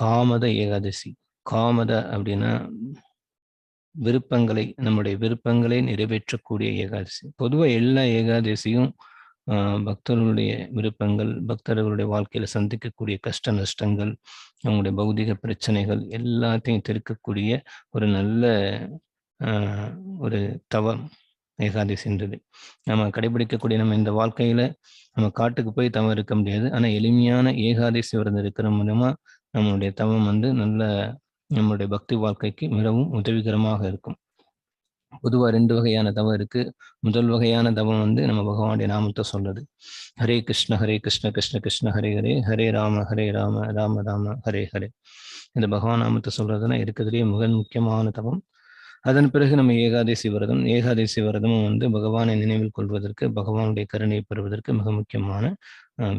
காமத ஏகாதசி. காமத அப்படின்னா விருப்பங்களை நம்முடைய விருப்பங்களை நிறைவேற்றக்கூடிய ஏகாதசி. பொதுவாக எல்லா ஏகாதசியும் பக்தர்களுடைய விருப்பங்கள் பக்தர்களுடைய வாழ்க்கையில சந்திக்கக்கூடிய கஷ்ட நஷ்டங்கள் அவங்களுடைய பௌதிக பிரச்சனைகள் எல்லாத்தையும் தெருக்கக்கூடிய ஒரு நல்ல ஒரு தவம் ஏகாதசின்றது நம்ம கடைபிடிக்கக்கூடிய நம்ம இந்த வாழ்க்கையில நம்ம காட்டுக்கு போய் தவம் இருக்க முடியாது. ஆனா எளிமையான ஏகாதசி விரதம் இருக்கிற மூலமா நம்மளுடைய தவம் வந்து நல்ல நம்மளுடைய பக்தி வாழ்க்கைக்கு மிகவும் உதவிகரமாக இருக்கும். பொதுவாக ரெண்டு வகையான தவம் இருக்கு. முதல் வகையான தவம் வந்து நம்ம பகவானுடைய நாமத்தை சொல்றது. ஹரே கிருஷ்ண ஹரே கிருஷ்ண கிருஷ்ண கிருஷ்ண ஹரே ஹரே ஹரே ராம ஹரே ராம ராம ராம ஹரே ஹரே. இந்த பகவான் நாமத்தை சொல்றதுன்னா இருக்கிறதுலேயே மிக முக்கியமான தவம். அதன் பிறகு நம்ம ஏகாதசி விரதம். ஏகாதசி விரதமும் வந்து பகவானை நினைவில் கொள்வதற்கு பகவானுடைய கருணையை பெறுவதற்கு மிக முக்கியமான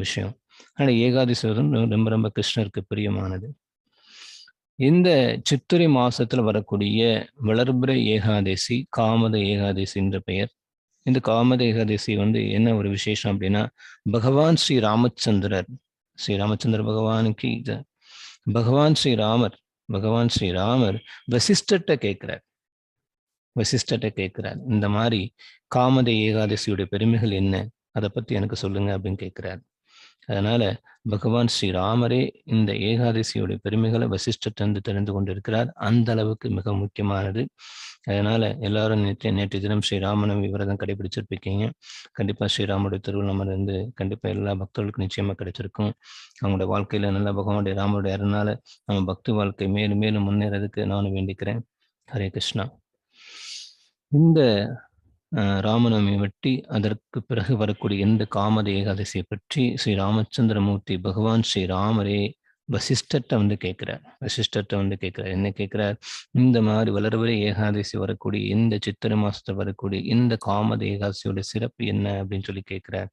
விஷயம். ஆனால் ஏகாதசி ரொம்ப ரொம்ப கிருஷ்ணருக்கு பிரியமானது. இந்த சித்திரை மாசத்துல வரக்கூடிய வளர்பிற ஏகாதசி காமத ஏகாதசி என்ற பெயர். இந்த காமத ஏகாதசி வந்து என்ன ஒரு விசேஷம் அப்படின்னா பகவான் ஸ்ரீ ராமச்சந்திரர் ஸ்ரீ ராமச்சந்திர பகவானுக்கு இது பகவான் ஸ்ரீ ராமர் பகவான் ஸ்ரீ ராமர் வசிஷ்டர்கிட்ட கேட்கிறார். வசிஷ்டர்கிட்ட கேட்கிறார் இந்த மாதிரி காமத ஏகாதசியுடைய பெருமைகள் என்ன அதை பத்தி எனக்கு சொல்லுங்க அப்படின்னு கேட்கிறார். அதனால பகவான் ஸ்ரீராமரே இந்த ஏகாதசியுடைய பெருமைகளை வசிஷ்டத்திலிருந்து தெரிந்து கொண்டிருக்கிறார். அந்த அளவுக்கு மிக முக்கியமானது. அதனால எல்லாரும் நேற்று நேற்று தினம் ஸ்ரீராமநவமி விரதம் கடைபிடிச்சிருப்பீங்க. கண்டிப்பா ஸ்ரீராமருடைய திருவிழா இருந்து கண்டிப்பா எல்லா பக்தர்களுக்கும் நிச்சயமா கிடைச்சிருக்கும். அவங்களுடைய வாழ்க்கையில நல்ல பகவானுடைய ராமருடைய அருளால நம்ம பக்தி வாழ்க்கை மேலும் மேலும் முன்னேறதுக்கு நானும் வேண்டிக்கிறேன். ஹரே கிருஷ்ணா. இந்த ராமநவமி வெட்டி அதற்கு பிறகு வரக்கூடிய எந்த காமத ஏகாதசியை பற்றி ஸ்ரீ ராமச்சந்திரமூர்த்தி பகவான் ஸ்ரீ ராமரே வசிஷ்டர்கிட்ட வந்து கேட்கிறார். வசிஷ்டர்கிட்ட வந்து கேட்கிறார். என்ன கேட்கிறார்? இந்த மாதிரி வளர்வரை ஏகாதசி வரக்கூடிய இந்த சித்திரை மாசத்துல வரக்கூடிய இந்த காமத ஏகாதசியோட சிறப்பு என்ன அப்படின்னு சொல்லி கேட்கிறார்.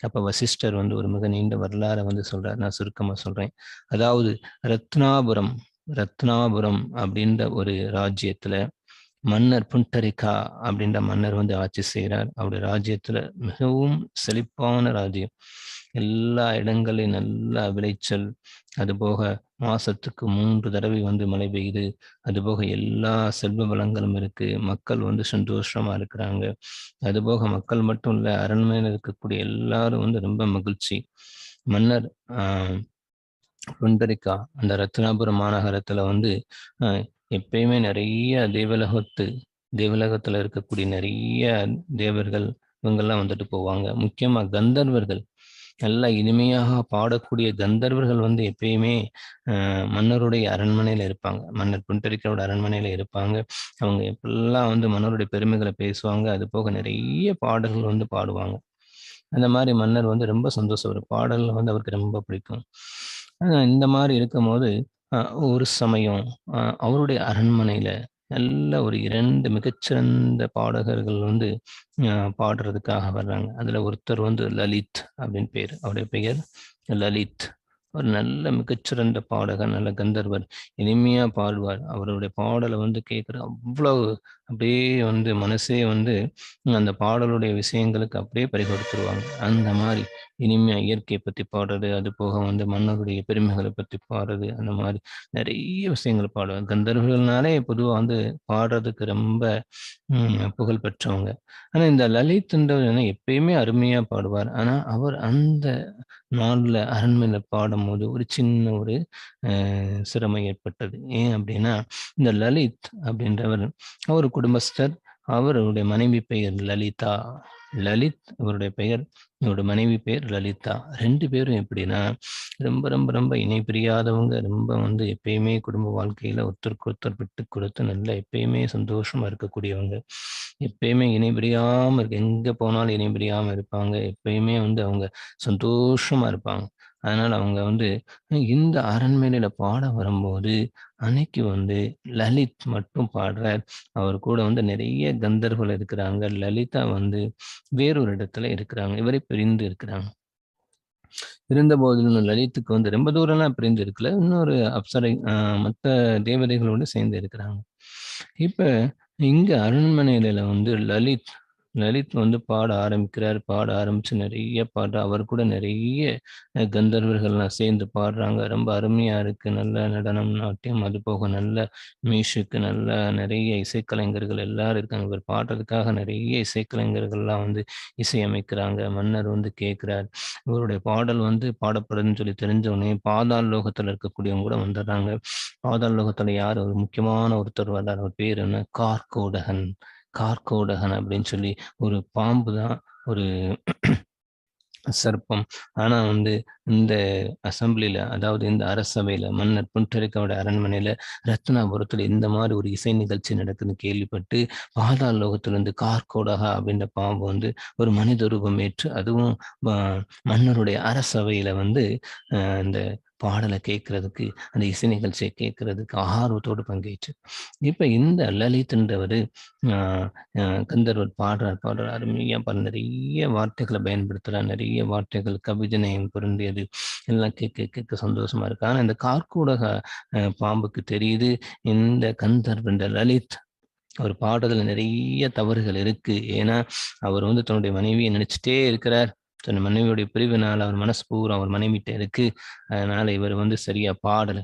அப்ப வசிஷ்டர் வந்து ஒரு மிக நீண்ட வரலாறை வந்து சொல்றார். நான் சுருக்கமா சொல்றேன். அதாவது ரத்னாபுரம் ரத்னாபுரம் அப்படின்ற ஒரு ராஜ்யத்துல மன்னர் புண்டரிகா அப்படின்ற மன்னர் வந்து ஆட்சி செய்கிறார் அவருடைய ராஜ்யத்துல மிகவும் செழிப்பான ராஜ்யம். எல்லா இடங்களையும் நல்ல விளைச்சல் அதுபோக மாசத்துக்கு மூன்று தடவை வந்து மழை பெய்யுது. அதுபோக எல்லா செல்வ வளங்களும் இருக்கு. மக்கள் வந்து சந்தோஷமா இருக்கிறாங்க. அதுபோக மக்கள் மட்டும் இல்ல அரண்மனையில் இருக்கக்கூடிய எல்லாரும் வந்து ரொம்ப மகிழ்ச்சி. மன்னர் ஆஹ் புண்டரிக்கா அந்த ரத்னாபுரம் மாநகரத்துல வந்து எப்பயுமே நிறைய தேவலகத்து தேவலகத்தில் இருக்கக்கூடிய நிறைய தேவர்கள் இவங்கெல்லாம் வந்துட்டு போவாங்க. முக்கியமாக கந்தர்வர்கள். நல்லா இனிமையாக பாடக்கூடிய கந்தர்வர்கள் வந்து எப்பயுமே மன்னருடைய அரண்மனையில் இருப்பாங்க. மன்னர் புண்டரிக்கரோட அரண்மனையில் இருப்பாங்க. அவங்க எப்பெல்லாம் வந்து மன்னருடைய பெருமைகளை பேசுவாங்க அது போக நிறைய பாடல்கள் வந்து பாடுவாங்க. அந்த மாதிரி மன்னர் வந்து ரொம்ப சந்தோஷம் ஒரு பாடல் வந்து அவருக்கு ரொம்ப பிடிக்கும். இந்த மாதிரி இருக்கும் போது ஒரு சமயம் அவருடைய அரண்மனையில நல்ல ஒரு இரண்டு மிகச்சிறந்த பாடகர்கள் வந்து பாடுறதுக்காக வர்றாங்க. அதுல ஒருத்தர் வந்து லலித் அப்படின்னு பேர். அவருடைய பெயர் லலித். ஒரு நல்ல மிகச்சிறந்த பாடகர் நல்ல கந்தர்வர் இனிமையா பாடுவார். அவருடைய பாடலை வந்து கேட்குற அவ்வளவு அப்படியே வந்து மனசே வந்து அந்த பாடலுடைய விஷயங்களுக்கு அப்படியே பறிகொடுத்துருவாங்க அந்த மாதிரி இனிமையா இயற்கையை பத்தி பாடுறது அது போக வந்து மன்னருடைய பெருமைகளை பத்தி பாடுறது அந்த மாதிரி நிறைய விஷயங்கள் பாடுவாங்க. கந்தர்வர்கள்னாலே பொதுவாக வந்து பாடுறதுக்கு ரொம்ப புகழ் பெற்றவங்க. ஆனா இந்த லலித்ன்றவர் எப்பயுமே அருமையா பாடுவார். ஆனா அவர் அந்த நாளில் அரண்மையில் பாடும் போது ஒரு சின்ன ஒரு சிரமம் ஏற்பட்டது. ஏன் அப்படின்னா இந்த லலித் அப்படின்றவர் அவர் குடும்பஸ்தர் அவருடைய மனைவி பெயர் லலிதா. லலித் அவருடைய பெயர் இவருடைய மனைவி பெயர் லலிதா. ரெண்டு பேரும் எப்படின்னா ரொம்ப ரொம்ப ரொம்ப இணை பிரியாதவங்க. ரொம்ப வந்து எப்பயுமே குடும்ப வாழ்க்கையில ஒருத்தருக்கு ஒருத்தர் விட்டு கொடுத்து நல்லா எப்பயுமே சந்தோஷமா இருக்கக்கூடியவங்க. எப்பயுமே இணை பிரியாம இருக்கு எங்க போனாலும் இணை பிரியாம இருப்பாங்க. எப்பயுமே வந்து அவங்க சந்தோஷமா இருப்பாங்க. அதனால அவங்க வந்து இந்த அரண்மனையில பாட வரும்போது அன்னைக்கு வந்து லலித் மட்டும் பாடுறார். அவர் கூட வந்து நிறைய கந்தர்கள் இருக்கிறாங்க. லலிதா வந்து வேறொரு இடத்துல இருக்கிறாங்க. இவரை பிரிந்து இருக்கிறாங்க. இருந்த போதிலும் லலித்துக்கு வந்து ரொம்ப தூரம்லாம் பிரிந்து இருக்கல. இன்னொரு அப்சரை மற்ற தேவதைகளோடு சேர்ந்து இருக்கிறாங்க. இப்ப இங்க அரண்மனையில வந்து லலித் லலித் வந்து பாட ஆரம்பிக்கிறார். பாட ஆரம்பிச்சு நிறைய பாட்டு அவர் கூட நிறைய கந்தர்வர்கள்லாம் சேர்ந்து பாடுறாங்க. ரொம்ப அருமையா இருக்கு. நல்ல நடனம், நாட்டியம் அது போக நல்ல மியூசிக் நல்ல நிறைய இசைக்கலைஞர்கள் எல்லாரும் இருக்காங்க. இவர் பாடுறதுக்காக நிறைய இசைக்கலைஞர்கள்லாம் வந்து இசையமைக்கிறாங்க. மன்னர் வந்து கேட்கிறார். இவருடைய பாடல் வந்து பாடப்படுதுன்னு சொல்லி தெரிஞ்ச உடனே பாதாள் லோகத்துல இருக்கக்கூடியவங்க கூட வந்துடுறாங்க. பாதாள் லோகத்துல யார் ஒரு முக்கியமான ஒருத்தர் வர்றார். அவர் பேர் என்ன? கார்கோடகன். கார்கோடகன் அப்படின்னு சொல்லி ஒரு பாம்பு தான். ஒரு சர்ப்பம். ஆனா வந்து இந்த அசம்பிளில அதாவது இந்த அரசவையில மன்னர் புண்டரிகாவோட அரண்மனையில ரத்னாபுரத்துல இந்த மாதிரி ஒரு இசை நிகழ்ச்சி நடக்குதுன்னு கேள்விப்பட்டு, பாதாள லோகத்திலிருந்து கார்கோடகா அப்படின்ற பாம்பு வந்து ஒரு மனித ரூபம் ஏற்று அதுவும் மன்னருடைய அரசவையில வந்து அ இந்த பாடலை கேட்கறதுக்கு, அந்த இசை நிகழ்ச்சியை கேட்கறதுக்கு ஆர்வத்தோடு பங்கேற்று. இப்ப இந்த லலித்ன்றவர் கந்தர்வர் பாடுறார், பாடுறார். அருமையா பாரு நிறைய வார்த்தைகளை பயன்படுத்துறார். நிறைய வார்த்தைகள் கவிதை நயம் பொருந்தியது. எல்லாம் கேட்க கேட்க சந்தோஷமா இருக்கு. ஆனா இந்த கார்கூடக பாம்புக்கு தெரியுது, இந்த கந்தர்வன்ற லலித் அவர் பாடுறதுல நிறைய தவறுகள் இருக்கு. ஏன்னா, அவர் வந்து தன்னுடைய மனைவியை நினைச்சிட்டே இருக்கிறார். தன் மனைவியுடைய பிரிவினால அவர் மனசு பூரா அவர் மனைவிட்ட இருக்கு. அதனால இவர் வந்து சரியா பாடல.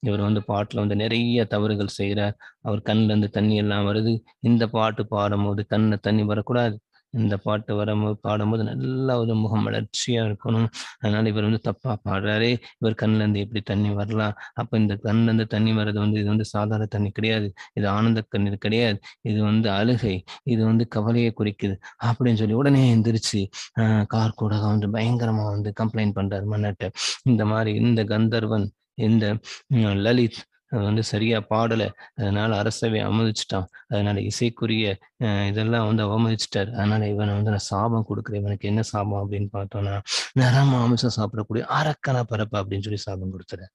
இவர் வந்து பாட்டுல வந்து நிறைய தவறுகள் செய்யற அவர் கண்லருந்து தண்ணி எல்லாம் வருது. இந்த பாட்டு பாடும்போது கண்ணில் தண்ணி வரக்கூடாது. இந்த பாட்டு வரும்போது பாடும்போது நல்லா ஒரு முகம் வளர்ச்சியா இருக்கணும். அதனால இவர் வந்து தப்பா பாடுறாரு இவர் கண்லருந்து எப்படி தண்ணி வரலாம்? அப்ப இந்த கண்லருந்து தண்ணி வர்றது வந்து இது வந்து சாதாரண தண்ணி கிடையாது. இது ஆனந்த கண்ணீர் கிடையாது. இது வந்து அழுகை. இது வந்து கவலையை குறிக்குது. அப்படின்னு சொல்லி உடனே எந்திரிச்சு கார் கூட வந்து பயங்கரமா வந்து கம்ப்ளைண்ட் பண்றாரு மன்னட்ட இந்த மாதிரி இந்த கந்தர்வன், இந்த லலித் அது வந்து சரியா பாடலை அதனால அரசவை அமதிச்சிட்டான் அதனால இசைக்குரிய இதெல்லாம் வந்து அவமதிச்சுட்டாரு. அதனால இவனை வந்து நான் சாபம் கொடுக்குறேன் இவனுக்கு என்ன சாபம் அப்படின்னு பார்த்தோம்னா, நரமாமிசம் சாப்பிடக்கூடிய அரக்கனா பிறப்ப அப்படின்னு சொல்லி சாபம் குடுத்துறார்.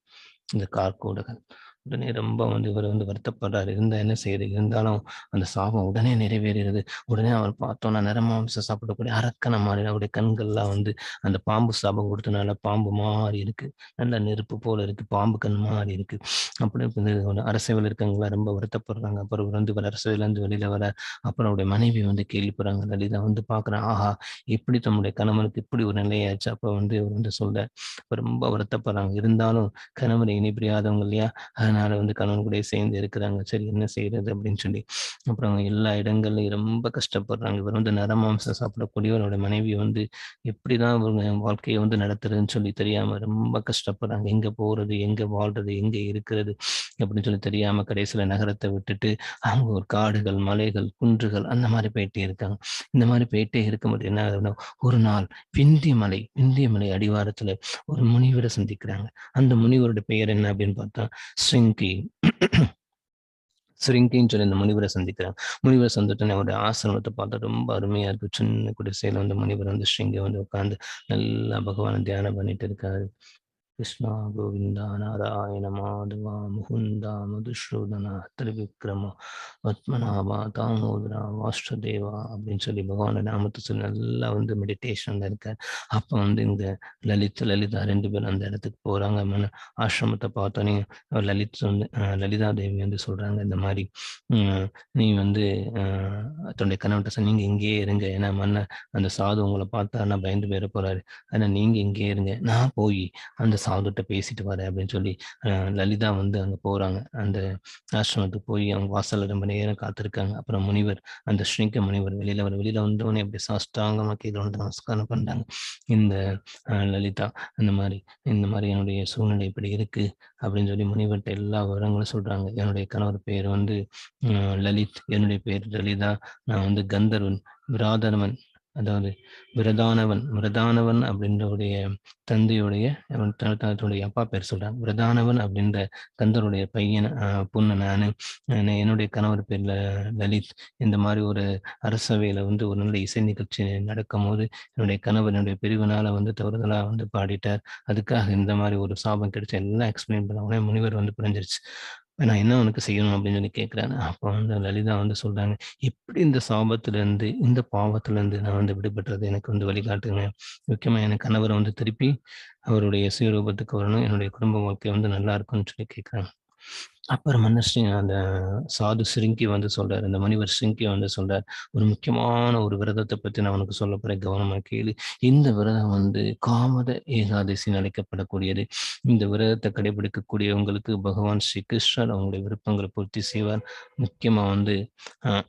இந்த கார்கோடகன். உடனே ரொம்ப வந்து இவர் வந்து வருத்தப்படுறாரு. இருந்தா என்ன செய்யுது இருந்தாலும் அந்த சாபம் உடனே நிறைவேறுகிறது. உடனே அவர் பார்த்தோன்னா நிறமாம்சம் சாப்பிடக்கூடிய அரக்கனா மாறி அவருடைய கண்கள்லாம் வந்து அந்த பாம்பு சாபம் கொடுத்தனால பாம்பு மாறி இருக்கு. நல்ல நெருப்பு போல இருக்கு. பாம்பு கண் மாறி இருக்கு. அப்படி அரசவையில் இருக்கவங்களா ரொம்ப வருத்தப்படுறாங்க. அப்புறம் இவர் வந்து இவர் அரசவையிலேருந்து வெளியில வர அப்புறம் அவருடைய மனைவி வந்து கேள்விப்படுறாங்க. லலிதா வந்து பாக்குறேன் ஆஹா! எப்படி தம்முடைய கணவனுக்கு இப்படி ஒரு நிலையாச்சு. அப்ப வந்து இவர் வந்து சொல்ற ரொம்ப வருத்தப்படுறாங்க. இருந்தாலும் கணவனை இணை இல்லையா? அதனால வந்து கணவன் கூட சேர்ந்து இருக்கிறாங்க. சரி என்ன செய்யறது அப்படின்னு சொல்லி. அப்புறம் எல்லா இடங்கள்லயும் ரொம்ப கஷ்டப்படுறாங்க. இவர் வந்து நரமாம்சம் சாப்பிடக்கூடியவரோட மனைவி வந்து எப்படிதான் இவங்க வாழ்க்கையை வந்து நடத்துறதுன்னு சொல்லி தெரியாம ரொம்ப கஷ்டப்படுறாங்க. எங்க போறது? எங்க வாழ்றது? எங்க இருக்கிறது? அப்படின்னு சொல்லி தெரியாம கடைசியில நகரத்தை விட்டுட்டு, அவங்க ஒரு காடுகள், மலைகள், குன்றுகள் அந்த மாதிரி போயிட்டே இருக்காங்க. இந்த மாதிரி போயிட்டே இருக்கும்போது என்ன ஆகுதுன்னா, ஒரு நாள் விந்திய மலை விந்திய மலை அடிவாரத்துல ஒரு முனிவரை சந்திக்கிறாங்க. அந்த முனிவருடைய பெயர் என்ன அப்படின்னு பார்த்தா, ஸ்ரிங்கி ஸ்ருங்கின்னு சொல்லி இந்த முனிவரை சந்திக்கிறாங்க. முனிவரை சந்திட்டு அவருடைய ஆசிரமத்தை பார்த்தா ரொம்ப அருமையா இருக்கு. சின்ன குடிசையில வந்து முனிவர் வந்து ஸ்ரீங்க வந்து உட்கார்ந்து நல்லா பகவான தியானம் பண்ணிட்டு இருக்காரு. கிருஷ்ணா கோவிந்தா நாராயண மாதவா முகுந்தா மதுசூதனா திரிவிக்ரமா பத்மநாபா தாமோதரா வாஷ்டதேவா அப்படின்னு சொல்லி பகவான நாமத்தை சொல்லி நல்லா வந்து மெடிடேஷன்ல இருக்க அப்ப வந்து இந்த லலித், லலிதா ரெண்டு பேரும் அந்த இடத்துக்கு போறாங்க. மன ஆசிரமத்த பார்த்தோன்னே லலித் வந்து லலிதா தேவி வந்து சொல்றாங்க, இந்த மாதிரி நீ வந்து தன்னுடைய கணவன்ட்ட சொ நீங்க இங்கேயே இருங்க. ஏன்னா மன்ன அந்த சாது உங்களை பார்த்தா நான் பயந்து போயிட போறாரு. ஆனா நீங்க இங்கேயே இருங்க. நான் போய் அந்த சாதுட்ட பேசிட்டு வரேன் அப்படின்னு சொல்லி லலிதா வந்து அங்க போறாங்க. அந்த ஆசிரமத்துக்கு போய் அவங்க வாசல்ல ரொம்ப நேரம் காத்திருக்காங்க. அப்புறம் முனிவர் அந்த ஸ்ரீங்க முனிவர் வெளியில வர வெளியில வந்தவொடனே அப்படியே சாஷ்டாங்கமா கீழே வந்து நமஸ்காரம் பண்றாங்க. இந்த லலிதா இந்த மாதிரி இந்த மாதிரி என்னுடைய சூழ்நிலை இப்படி இருக்கு அப்படின்னு சொல்லி முனிவர்கிட்ட எல்லா விவரங்களும் சொல்றாங்க. என்னுடைய கணவர் பேர் வந்து லலித். என்னுடைய பேர் லலிதா. நான் வந்து கந்தர்வன், விராதனவன் அதாவது விரதானவன் விரதானவன் அப்படின்றவுடைய தந்தையுடைய அவன் தன்னுடைய அப்பா பேர் சொல்றான் விரதானவன் அப்படின்ற தந்தருடைய பையன் பொண்ணு நான் என்னுடைய கணவர் பேர் லலித். இந்த மாதிரி ஒரு அரசவையில வந்து ஒரு நல்ல இசை நிகழ்ச்சி நடக்கும்போது, என்னுடைய கணவர் என்னுடைய பிரிவினால வந்து தவறுதலா வந்து பாடிட்டார். அதுக்காக இந்த மாதிரி ஒரு சாபம் கிடைச்சு எல்லாம் எக்ஸ்பிளைன் பண்ண உடனே முனிவர் வந்து புரிஞ்சிருச்சு. நான் என்ன உனக்கு செய்யணும் அப்படின்னு சொல்லி கேட்கிறாரு. அப்ப வந்து லலிதா வந்து சொல்றாங்க, எப்படி இந்த சாபத்திலிருந்து, இந்த பாவத்திலிருந்து நான் வந்து விடுபடுறது எனக்கு வந்து வழிகாட்டுங்க. முக்கியமா என் கணவரை வந்து திருப்பி அவருடைய சுயரூபத்துக்கு வரணும். என்னுடைய குடும்ப வாழ்க்கை வந்து நல்லா இருக்கும்னு சொல்லி கேட்கிறாங்க. அப்புறம் மன்னஸ்ரீ அந்த சாது சிருங்கி வந்து சொல்றாரு. இந்த முனிவர் சிருங்கி வந்து சொல்றாரு ஒரு முக்கியமான ஒரு விரதத்தை பத்தி நான் உனக்கு சொல்ல போறேன். கவனமா கேளு. இந்த விரதம் வந்து காமத ஏகாதசி அழைக்கப்படக்கூடியது. இந்த விரதத்தை கடைபிடிக்கக்கூடியவங்களுக்கு பகவான் ஸ்ரீ கிருஷ்ணர் அவங்களுடைய விருப்பங்களை பூர்த்தி செய்வார். முக்கியமா வந்து ஆஹ்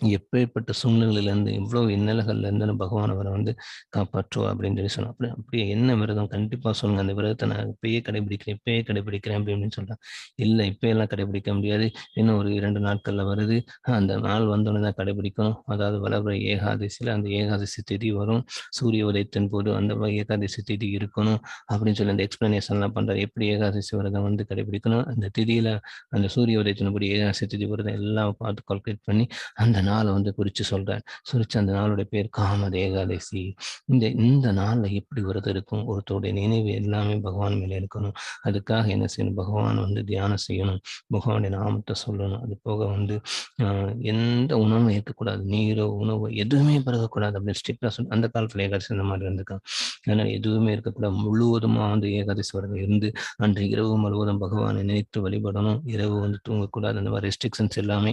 எப்பேற்பட்ட சூழ்நிலையிலேருந்து இவ்வளோ இன்னல்கள்லேருந்து நம்ம பகவான் அவரை வந்து காப்பாற்றுவா அப்படின்னு சொல்லி சொன்னோம் அப்படி அப்படியே என்ன விரதம்? கண்டிப்பாக சொல்லுங்க அந்த விரதத்தை நான் இப்பயே கடைபிடிக்கிறேன் இப்பயே கடைபிடிக்கிறேன் அப்படின்னு சொல்கிறேன் இல்லை இப்பயெல்லாம் கடைபிடிக்க முடியாது. இன்னும் ஒரு இரண்டு நாட்களில் வருது. அந்த நாள் வந்தோடனே தான் கடைபிடிக்கணும். அதாவது வளர்கிற ஏகாதசியில் அந்த ஏகாதசி திதி வரும். சூரிய உதயத்தின் போது அந்த ஏகாதசி திதி இருக்கணும் அப்படின்னு சொல்லி அந்த எக்ஸ்பிளனேஷன்லாம் பண்ணுறாரு எப்படி ஏகாதசி விரதம் வந்து கடைபிடிக்கணும்? அந்த திதியில் அந்த சூரிய உதயத்தின் போது ஏகாதசி திதி விரதம் எல்லாம் பார்த்து கால்குலேட் பண்ணி அந்த நாளை வந்து குறித்து சொல்கிறேன் குறித்து அந்த நாளுடைய பேர் காமத ஏகாதசி. இந்த இந்த நாளில் எப்படி விரதம் இருக்கும்? ஒருத்தருடைய நினைவு எல்லாமே பகவான் மேலே இருக்கணும். அதுக்காக என்ன செய்யணும்? பகவான் வந்து தியானம் செய்யணும். பகவானுடைய நாமத்தை சொல்லணும். அது போக வந்து எந்த உணவும் இருக்கக்கூடாது நீரோ உணவோ எதுவுமே பிறகக்கூடாது அப்படின்னு ஸ்ட்ரிக்டாக சொல்லி அந்த காலத்தில் ஏகாதசி அந்த மாதிரி இருந்திருக்காங்க அதனால் எதுவுமே இருக்கக்கூடாது. முழுவதுமாக வந்து ஏகாதசி விரதம் இருந்து அன்று இரவு முழுவதும் பகவானை நினைத்து வழிபடணும். இரவு வந்து தூங்கக்கூடாது. அந்த மாதிரி ரெஸ்ட்ரிக்ஷன்ஸ் எல்லாமே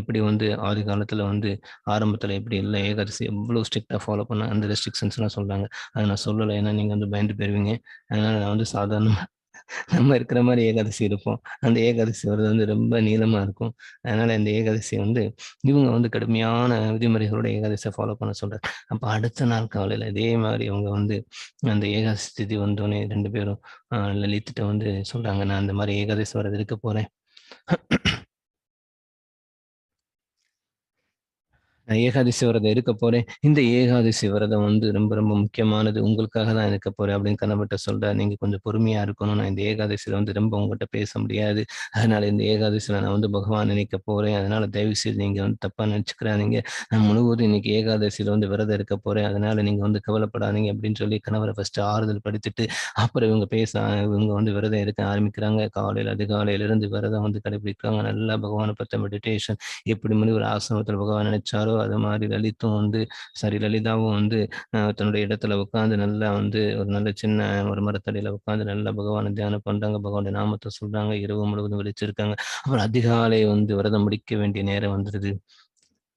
எப்படி வந்து ஆதி காலத்தில் வந்து ஆரம்பத்தில் எப்படி இல்லை ஏகாதசி எவ்வளோ ஸ்ட்ரிக்டாக ஃபாலோ பண்ண அந்த ரெஸ்ட்ரிக்ஷன்ஸ்லாம் சொல்கிறாங்க அதை நான் சொல்லலை ஏன்னா நீங்கள் வந்து பயந்து போயிருவீங்க. அதனால் நான் வந்து சாதாரணமாக நம்ம இருக்கிற மாதிரி ஏகாதசி இருப்போம். அந்த ஏகாதசி வருது வந்து ரொம்ப நீளமா இருக்கும். அதனால இந்த ஏகாதசி வந்து இவங்க வந்து கடுமையான விதிமுறைகளோட ஏகாதசியை ஃபாலோ பண்ண சொல்றாரு. அப்ப அடுத்த நாள் காலையில இதே மாதிரி அவங்க வந்து அந்த ஏகாதசி திதி வந்தோடனே ரெண்டு பேரும் லலித்திட்ட வந்து சொல்றாங்க நான் அந்த மாதிரி ஏகாதசி வரது இருக்க போறேன். நான் ஏகாதசி விரதம் இருக்க போறேன். இந்த ஏகாதசி விரதம் வந்து ரொம்ப ரொம்ப முக்கியமானது. உங்களுக்காக தான் இருக்க போறேன் அப்படின்னு கணவர்கிட்ட சொல்றேன் நீங்க கொஞ்சம் பொறுமையா இருக்கணும். நான் இந்த ஏகாதசியில வந்து ரொம்ப உங்ககிட்ட பேச முடியாது. அதனால இந்த ஏகாதசியில நான் வந்து பகவான் நினைக்க போறேன். அதனால தயவு செய்து நீங்க வந்து தப்பா நினைச்சுக்கிறாதீங்க. நான் முழுவதும் இன்னைக்கு ஏகாதசியில வந்து விரதம் இருக்க போறேன். அதனால நீங்க வந்து கவலைப்படாதீங்க அப்படின்னு சொல்லி கணவரை ஃபர்ஸ்ட் ஆறுதல் படுத்திட்டு அப்புறம் இவங்க பேச இவங்க வந்து விரதம் இருக்க ஆரம்பிக்கிறாங்க. காலையில் அதிகாலையில இருந்து விரதம் வந்து கடைபிடிக்கிறாங்க. நல்லா பகவானை பத்த மெடிடேஷன் எப்படி முனி ஒரு ஆசிரமத்தில் பகவான் நினைச்சாரோ அது மாதிரி லலித்தும் வந்து சரி லலிதாவும் வந்து தன்னுடைய இடத்துல உட்காந்து நல்லா வந்து ஒரு நல்ல சின்ன ஒரு மரத்தடியில உட்காந்து நல்லா பகவானை தியானம் பண்றாங்க. பகவானுடைய நாமத்தை சொல்றாங்க. இரவு முழுவதும் விழிச்சிருக்காங்க. அப்புறம் அதிகாலை வந்து விரதம் முடிக்க வேண்டிய நேரம் வந்துடுது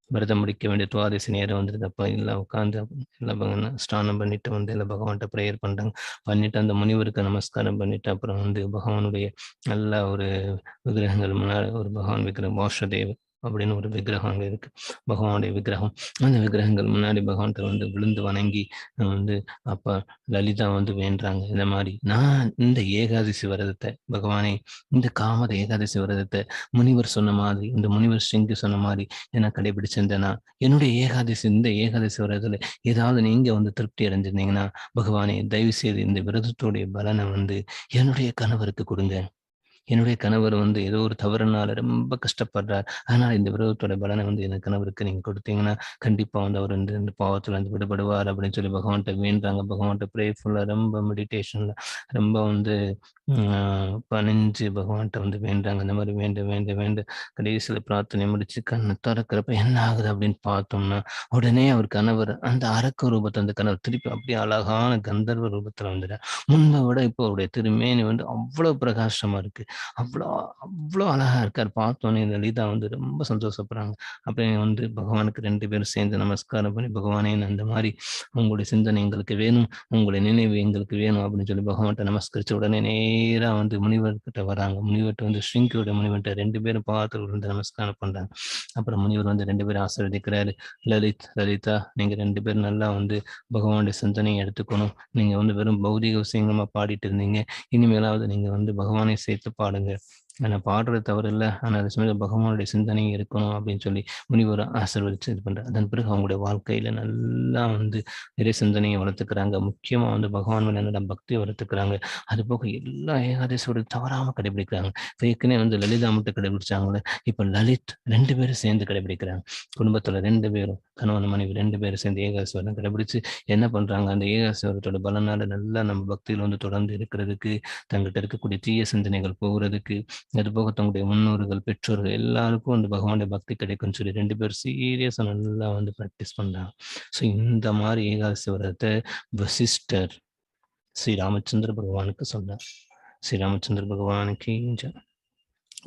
விரதம் முடிக்க வேண்டிய துவாதசி நேரம் வந்துடுது அப்போ எல்லாம் உட்காந்து எல்லாம் ஸ்நானம் பண்ணிட்டு வந்து எல்லாம் பகவான்கிட்ட ப்ரேயர் பண்ணுறாங்க பண்ணிட்டு அந்த முனிவருக்கு நமஸ்காரம் பண்ணிட்டு அப்புறம் வந்து பகவானுடைய நல்ல ஒரு விக்கிரகங்கள் முன்னாடி ஒரு பகவான் விக்கிரம் வாஷதேவ் அப்படின்னு ஒரு விக்கிரகம் அங்கே இருக்கு. பகவானுடைய விக்கிரகம். அந்த விக்கிரகங்கள் முன்னாடி பகவான்கிட்ட வந்து விழுந்து வணங்கி வந்து அப்ப லலிதா வந்து வேண்டுறாங்க. இந்த மாதிரி நான் இந்த ஏகாதசி விரதத்தை பகவானே இந்த காமத ஏகாதசி விரதத்தை முனிவர் சொன்ன மாதிரி இந்த முனிவர் சிங்கு சொன்ன மாதிரி என்ன கடைபிடிச்சிருந்தேன்னா என்னுடைய ஏகாதசி இந்த ஏகாதசி விரதத்துல ஏதாவது நீங்க வந்து திருப்தி அடைஞ்சிருந்தீங்கன்னா பகவானே தயவு செய்து இந்த விரதத்துடைய பலனை வந்து என்னுடைய கணவருக்கு கொடுங்க. என்னுடைய கணவர் வந்து ஏதோ ஒரு தவறுனால ரொம்ப கஷ்டப்படுறார். ஆனால் இந்த விரோதத்தோட பலனை வந்து என் கணவருக்கு நீங்க கொடுத்தீங்கன்னா கண்டிப்பா வந்து அவர் இந்த இந்த பாவத்துல வந்து விடுபடுவார் அப்படின்னு சொல்லி பகவான்கிட்ட வேண்டாங்க பகவான்கிட்ட ப்ரேஃபுல்லா ரொம்ப மெடிடேஷன்ல ரொம்ப வந்து பணிஞ்சு பகவான்கிட்ட வந்து வேண்டாங்க இந்த மாதிரி வேண்ட வேண்ட வேண்ட கடைசியில் பிரார்த்தனை முடிச்சு கண்ணை திறக்கிறப்ப என்ன ஆகுது அப்படின்னு பார்த்தோம்னா உடனே அவர் கணவர் அந்த அரக்க ரூபத்தை அந்த கணவர் திருப்பி அப்படியே அழகான கந்தர்வ ரூபத்துல வந்துடுறார். முன்பை விட இப்போ அவருடைய திருமேனி வந்து அவ்வளவு பிரகாசமா இருக்கு. அவ்வளோ அவ்வளோ அழகா இருக்கார். பார்த்தோன்னே இந்த லீதா வந்து ரொம்ப சந்தோஷப்படுறாங்க. அப்படியே வந்து பகவானுக்கு ரெண்டு பேரும் சேர்ந்து நமஸ்காரம் பண்ணி பகவானே அந்த மாதிரி உங்களுடைய சிந்தனை எங்களுக்கு வேணும் உங்களுடைய நினைவு எங்களுக்கு வேணும் அப்படின்னு சொல்லி பகவான்கிட்ட நமஸ்கரிச்ச உடனே நேரா வந்து முனிவர்கிட்ட வராங்க. முனிவர்கிட்ட வந்து ஸ்ரீங்கியோட முனிவர்கிட்ட ரெண்டு பேரும் பார்த்து வந்து நமஸ்காரம் பண்றாங்க. அப்புறம் முனிவர் வந்து ரெண்டு பேரும் ஆசீர்வதிக்கிறாரு. லலித் லலிதா நீங்க ரெண்டு பேரும் நல்லா வந்து பகவானுடைய சிந்தனையை எடுத்துக்கணும். நீங்க வந்து வெறும் பௌதிக விஷயங்களமாக பாடிட்டு இருந்தீங்க. இனிமேலாவது நீங்க வந்து பகவானை சேர்த்து കാണുന്നത് ஆனால் பாடுறது தவறு இல்லை ஆனால் அது சமயம் பகவானுடைய சிந்தனை இருக்கணும் அப்படின்னு சொல்லி முனிவர் ஆசிர்வதிச்சு இது பண்ணுறாரு அதன் பிறகு அவங்களுடைய வாழ்க்கையில நல்லா வந்து நிறைய சிந்தனையை வளர்த்துக்கிறாங்க. முக்கியமாக வந்து பகவான் மேலே நல்ல பக்தியை வளர்த்துக்கிறாங்க அது போக எல்லா ஏகாதசியோட தவறாமல் கடைபிடிக்கிறாங்க. ஏற்கனவே வந்து லலிதா மட்டும் கடைபிடிச்சாங்களே இப்போ லலித் ரெண்டு பேரும் சேர்ந்து கடைபிடிக்கிறாங்க. குடும்பத்தில் ரெண்டு பேரும் கணவன் மனைவி ரெண்டு பேரும் சேர்ந்து ஏகாசுவரம் கடைபிடிச்சு என்ன பண்ணுறாங்க அந்த ஏகாசுவரத்தோட பலனால நல்லா நம்ம பக்தியில் வந்து தொடர்ந்து இருக்கிறதுக்கு தங்கிட்ட இருக்கக்கூடிய தீய சிந்தனைகள் போகிறதுக்கு அது போக தங்களுடைய முன்னோர்கள் பெற்றோர்கள் எல்லாருக்கும் வந்து பகவானுடைய பக்தி கிடைக்கும்னு சொல்லி ரெண்டு பேரும் சீரியஸா நல்லா வந்து ப்ராக்டிஸ் பண்றாங்க. ஸோ இந்த மாதிரி ஏகாதசி விரதத்தை வசிஷ்டர் ஸ்ரீ ராமச்சந்திர பகவானுக்கு சொன்னார். ஸ்ரீ ராமச்சந்திர பகவானுக்கு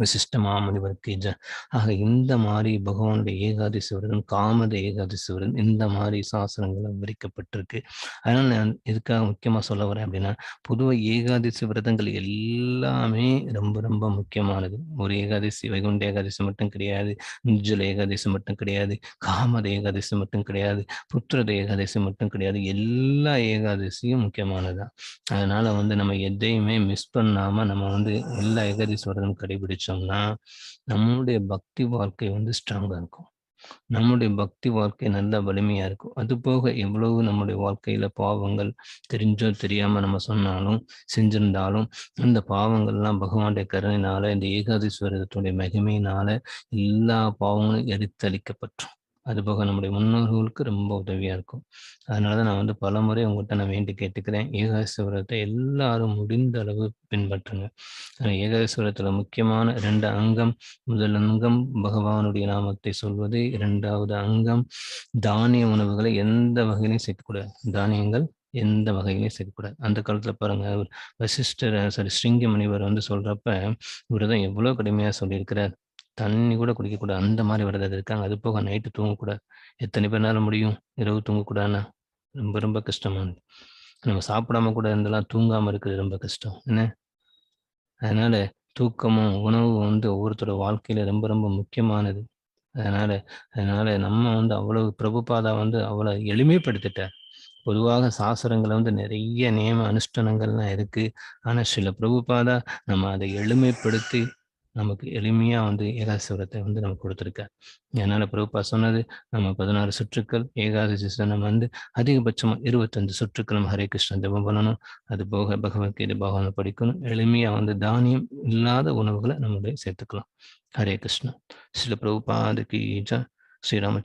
விசிஷ்ட மாமுனிவருக்கு ஜ ஆக இந்த மாதிரி பகவானுடைய ஏகாதசி விரதம் காமத ஏகாதசி விரதம் இந்த மாதிரி சாஸ்திரங்கள் விவரிக்கப்பட்டிருக்கு அதனால நான் இதுக்காக முக்கியமாக சொல்ல வரேன் அப்படின்னா பொதுவாக ஏகாதசி விரதங்கள் எல்லாமே ரொம்ப ரொம்ப முக்கியமானது. ஒரு ஏகாதசி வைகுண்ட ஏகாதசி மட்டும் கிடையாது நிஜல ஏகாதசி மட்டும் கிடையாது காமத ஏகாதசி மட்டும் கிடையாது புத்திரத ஏகாதசி மட்டும் கிடையாது. எல்லா ஏகாதசியும் முக்கியமானதுதான் அதனால வந்து நம்ம எதையுமே மிஸ் பண்ணாம நம்ம வந்து எல்லா ஏகாதசி விரதம் கடைபிடிச்சோம்னா நம்மளுடைய பக்தி வாழ்க்கை வந்து ஸ்ட்ராங்கா இருக்கும். நம்முடைய பக்தி வாழ்க்கை நல்லா வலிமையா இருக்கும். அது போக எவ்வளவு நம்முடைய வாழ்க்கையில பாவங்கள் தெரிஞ்சோ தெரியாம நம்ம சொன்னாலும் செஞ்சிருந்தாலும் அந்த பாவங்கள்லாம் பகவானுடைய கருணையினால இந்த ஏகாதீஸ்வரத்துடைய மகிமையினால எல்லா பாவங்களும் எரித்தளிக்கப்பட்டோம் அது போக நம்முடைய முன்னோர்களுக்கு ரொம்ப உதவியா இருக்கும். அதனாலதான் நான் வந்து பல முறை உங்கள்கிட்ட நான் வேண்டி கேட்டுக்கிறேன். ஏகாசவரத்தை எல்லாரும் முடிந்த அளவு பின்பற்றுங்க. ஏகாதீஸ்வரத்துல முக்கியமான ரெண்டு அங்கம் முதல் அங்கம் பகவானுடைய நாமத்தை சொல்வது இரண்டாவது அங்கம் தானிய உணவுகளை எந்த வகையிலையும் சேர்க்கக்கூடாது. தானியங்கள் எந்த வகையிலையும் சேர்க்கக்கூடாது. அந்த காலத்துல பாருங்க வசிஷ்டர் சாரி ஸ்ரீங்க முனிவர் வந்து சொல்றப்ப இவர்தான் எவ்வளவு கடுமையா சொல்லியிருக்கிறார். தண்ணி கூட குடிக்கக்கூடாது. அந்த மாதிரி விரதம் இருக்காங்க. அது போக நைட்டு தூங்கக்கூடாது எத்தனை பேர்னால முடியும்? இரவு தூங்கக்கூடாதுன்னா ரொம்ப ரொம்ப கஷ்டமானது நம்ம சாப்பிடாம கூட இருந்தெல்லாம் தூங்காமல் இருக்கிறது ரொம்ப கஷ்டம். என்ன? அதனால தூக்கமும் உணவும் வந்து ஒவ்வொருத்தரோட வாழ்க்கையில ரொம்ப ரொம்ப முக்கியமானது. அதனால அதனால நம்ம வந்து அவ்வளவு பிரபுபாதா வந்து அவ்வளவு எளிமைப்படுத்திட்டார் பொதுவாக சாஸ்திரங்களை வந்து நிறைய நியம அனுஷ்டானங்கள்லாம் இருக்கு. ஆனா சில பிரபுபாதா நம்ம அதை எளிமைப்படுத்தி நமக்கு எளிமையாக வந்து ஏகாதசிவரத்தை வந்து நமக்கு கொடுத்துருக்கார். அதனால பிரபுப்பா சொன்னது நம்ம பதினாறு சுற்றுக்கள் ஏகாதசி நம்ம வந்து அதிகபட்சமாக இருபத்தஞ்சு சுற்றுக்கள் நம்ம ஹரே கிருஷ்ணன் ஜபம் பண்ணணும். அது போக பகவத்கீதை பகவானை படிக்கணும். எளிமையாக வந்து தானியம் இல்லாத உணவுகளை நம்மளுடைய சேர்த்துக்கலாம். ஹரே கிருஷ்ணன் சில பிரபுபாதுக்கு ஸ்ரீராம